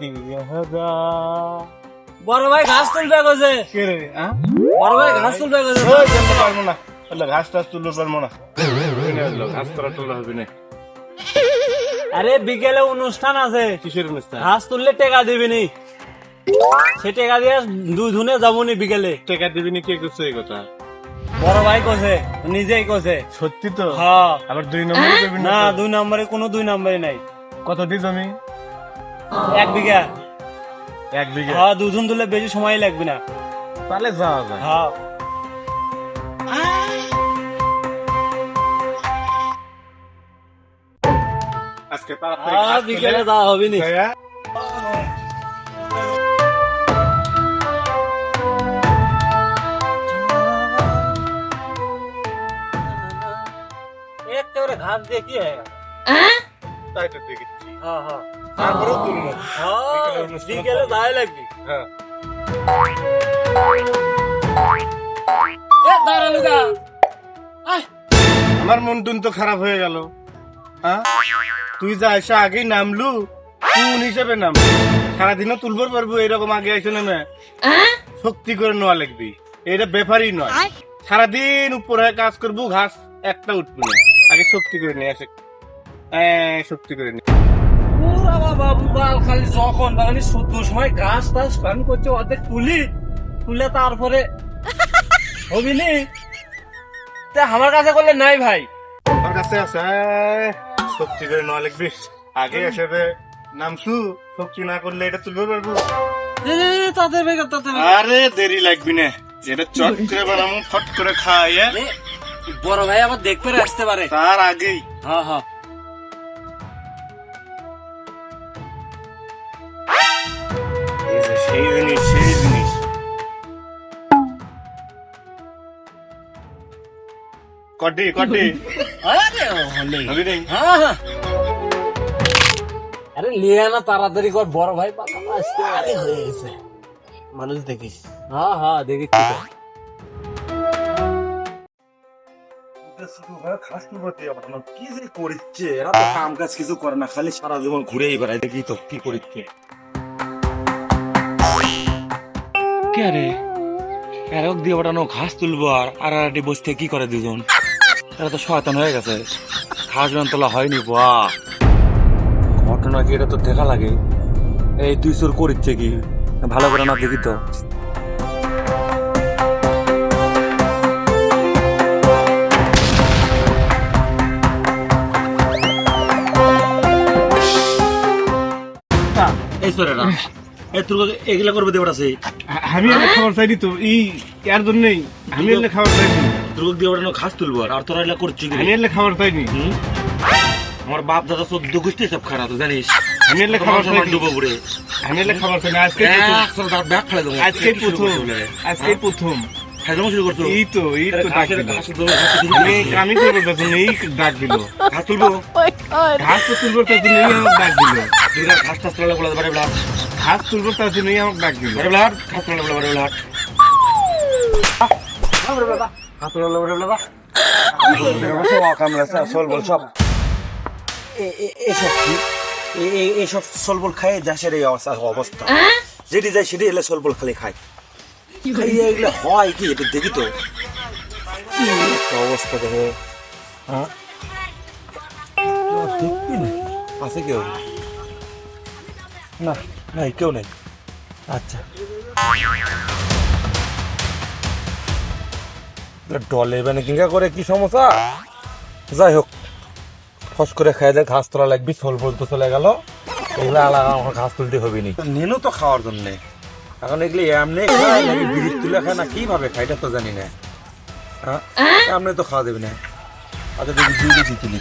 দিয়ে হাজার বড় ভাই ঘাস তুলবে কে রে? বড় ভাই ঘাস তুলবে ওই পারব না। বললে ঘাস টাস তুলতে পারব না। ঘাস তোরা হবে না। আরে বিকেলে অনুষ্ঠান আছে। কিসের অনুষ্ঠান? ঘাস তুললে টেকা দিবি নি। সে টেকা দিয়ে দুই ধুনে যাব নি বিকেলে। টেকা দিবি না কে করছে এই কথা? বড় ভাই কইছে নিজেই কইছে। সত্যি তো? হ্যাঁ। আবার দুই নম্বর না না দুই নম্বরে কোনো দুই নম্বরে নাই। কত দি জমি এক বিঘা। এক বিঘা। হ্যাঁ দুধুন তুলে বেশি সময় লাগবে না। তাহলে যাওয়া যায়। হ্যাঁ। আজকে তাড়াতাড়ি হ্যাঁ, ঘাস তুলে। বিকেলে যাওয়া হবে নি। খাইয়া একেবারে ঘাস দিয়ে কি হয়? তাই তো দেখেছি। হ্যাঁ হ্যাঁ। তারপরেও তুলবো। হ্যাঁ, বিকেলে লাগবে। হ্যাঁ। এ দাঁড়ালু গা আমার মন টুন তো খারাপ হয়ে গেল। হ্যাঁ? তুই যা এসে আগেই নামলু কোন হিসেবে নাম। সারাদিনও তুলবার পারব এরকম আগে এসে নেমে শক্তি করে নেওয়া লাগবি। এটা ব্যাপারই নয়। সারাদিন উপরে কাজ করব ঘাস একটা উঠবো না। আগে শক্তি করে নিয়ে আসে হ্যাঁ শক্তি করে নিয়ে বাল খালি যখন বাগানি শুদ্ধ সময় ঘাস টাস পান করছে অর্ধেক তুলি তুলে তারপরে হবি নি তা আমার কাছে করলে নাই ভাই। আমার কাছে আছে শক্তি করে নেওয়া লাগবি। আগে এসে নামছু শক্তি না করলে এটা তুলতে পারব। তাদের বেকার তাদের আরে দেরি লাগবি না। যেটা চট করে বানাবো ফট করে খাই হ্যাঁ? বড় ভাই আবার দেখতে আসতে পারে। তার আগেই। হ্যাঁ হ্যাঁ। সেই জিনিস সেই জিনিস কটি কটি আরে হ্যাঁ হ্যাঁ লিয়া না তাড়াতাড়ি কর বড় ভাই পাতা আসতে হয়ে গেছে মানুষ দেখিস হ্যাঁ হ্যাঁ দেখেছি তো। কি যে এরা তো কাম কাজ কিছু করে না খালি সারা জীবন ঘুরেই বেড়ায় দেখি তো কি করিচ্ছে কে রে? এরক দিয়ে ওটানো ঘাস তুলবো আর আর আড়াটি বসতে কি করে দুজন? এরা তো শয়তান হয়ে গেছে। ঘাস তোলা হয়নি বাহ ঘটনা কি এটা তো দেখা লাগে? এই তুই সুর করিচ্ছে কি? ভালো করে না দেখি তো। এই সরে তোর এগুলা করবে দেবটা সেই আমি এলে খাবার চাইনি তো এই জন্যই। আমি খাবার চাইনি। তোর তুলবো আর তোরা এগুলা করছিস আমি খাবার চাইনি? আমার বাপ দাদা চোদ্দ গোষ্ঠী সব খারাপ জানিস? আমি এলে খাবার ডুবো ঘুরে আমি এলে খাবার চাইনি আজকে ব্যাগ ফেলে দেবো। আজকে প্রথম। আজকে প্রথম। খাইলাম শুরু করছ? এই তো এই তো ডাক ঘাসের দিল। ঘাস তুলবো, ঘাস তুলবো। আমি আমি করব এই ডাক দিল। ঘাস তুলবো? ঘাস তো তুলবো তার জন্য ডাক দিল। ঘাস টাস তোলা বলে বারে ব্লাড ঘাস তুলবো তার জন্য এই আমাকে ডাক দিল। বারে ব্লাড ঘাস তোলা বলে বারে ব্লাড ঘাস তোলা বলে বারে ব্লাড সব বল সব এ- এ- এসব সলবল খায় দেশের এই অবস্থা অবস্থা। যেটি যায় সেটি এলে সলবল খালি খায়। খাইয়ে এগুলো হয় কি এটা দেখি তো। অবস্থা দেখে হ্যাঁ? আছে কেউ না নাই কেউ নেই। আচ্ছা। ডলে মানে কিঙ্গা করে কি সমস্যা? যাই হোক ফস করে খাই দেয় ঘাস তোলা লাগবি সোল বলতে চলে গেল। এগুলো আলাদা আমার ঘাস তুলতে হবে নি। নেনু তো খাওয়ার জন্য। এখন এগুলি এমনি নাকি? বিড়ি তুলে খায় না কীভাবে খায় এটা তো জানি না। হ্যাঁ? এমনি তো খাওয়া দেবে না। আচ্ছা দেখি দুই কেজি তুলি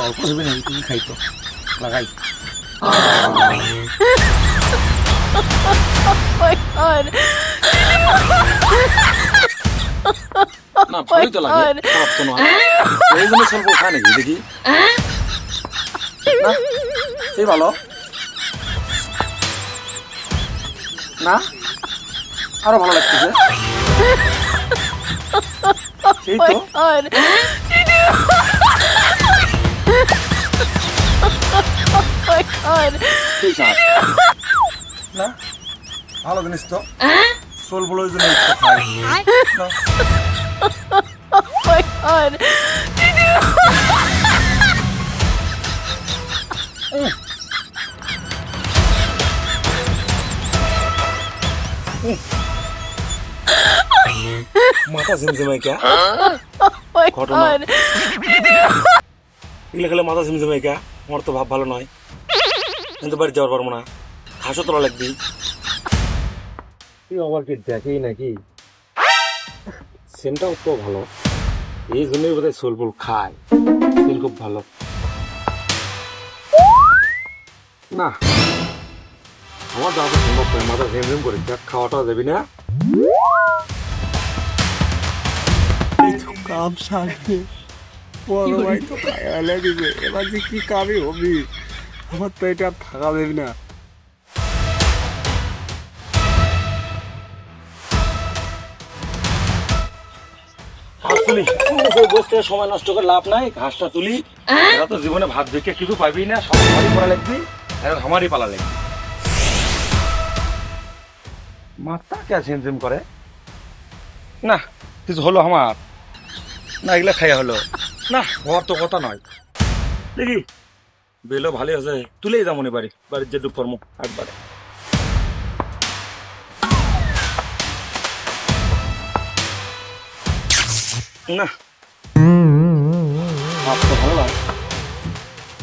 অল্প দেবে না তুমি খাই তো লাগাই না ভালোই তো লাগে খারাপ তো নয় এই জন্য স্বল্প খায় নাকি দেখি না সেই ভালো না আরও ভালো লাগতেছে সেই তো সেই সার না? ভালো জিনিস তো। সোল বলে ওই জন্য না। my god. মাথা ঝিমঝিমাই কে? ঘটনা। এগুলো খেলে মাথা ঝিমঝিমাই কে? আমার তো ভাব ভালো নয়। কিন্তু বাড়ি যাওয়ার পারব না। ঘাসও তোলা লাগবি। তুই আবার কি দেখেই নাকি? সেনটাও তো ভালো। এই জন্যই বোধহয় সোলপুল খায়। সেন খুব ভালো। না। আমার দাদা সম্ভব নয়। মাথা ঝিমঝিম করে। যাক খাওয়াটাও দেবি না? কাম সারতে বড় ভাই তো দিবে। এবার যে কি কামই হবি? আমার তো এটা আর থাকা দেবি না। তুলি। সেই বসতে সময় নষ্ট করে লাভ নাই ঘাসটা তুলি। এরা তো জীবনে ভাত দেখে কিছু পাবি না সব আমারই করা লাগবি। এরা আমারই পালা লাগবে। মাথা কে ঝিমঝিম করে? না কিছু হলো আমার। না এগুলা খাইয়া হলো। না হওয়ার তো কথা নয়। দেখি বেলো ভালোই আছে। তুলেই যাব নি বাড়ি। বাড়ির যে দুপুর মুখ একবারে। না। ভাত ভালো লাগে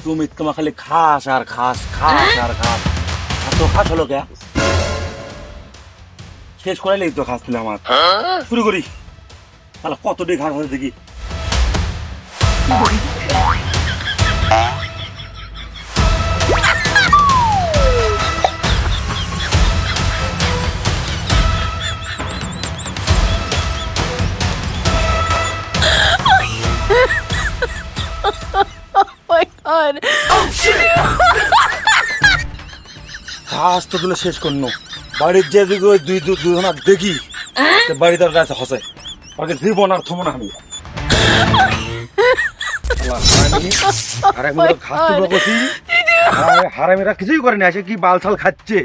তুমি তোমার খালি খাস আর খাস খাস আর খাস। আর তো খাস হলো কে? শেষ করাইলেই তো খাস ছিল আমার। শুরু করি। তাহলে কতটি ঘাস আছে দেখি। ঘাস তো তুলে শেষ করনো। বাড়ির যে দিকে ওই দুই দুজনা দেখি বাড়ি তার কাছে হসে। ওকে জীবন আর থমো না আমি হারামিরা কিছুই করে না এসে কি বাল ছাল খাচ্ছে?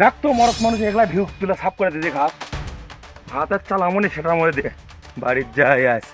দেখ তো মরক মানুষ একলা ঢিউক তুলে সাফ করে দিতে ঘাস। হাতের চাল আমনি সেটা মরে দে। বাড়ির যাই আস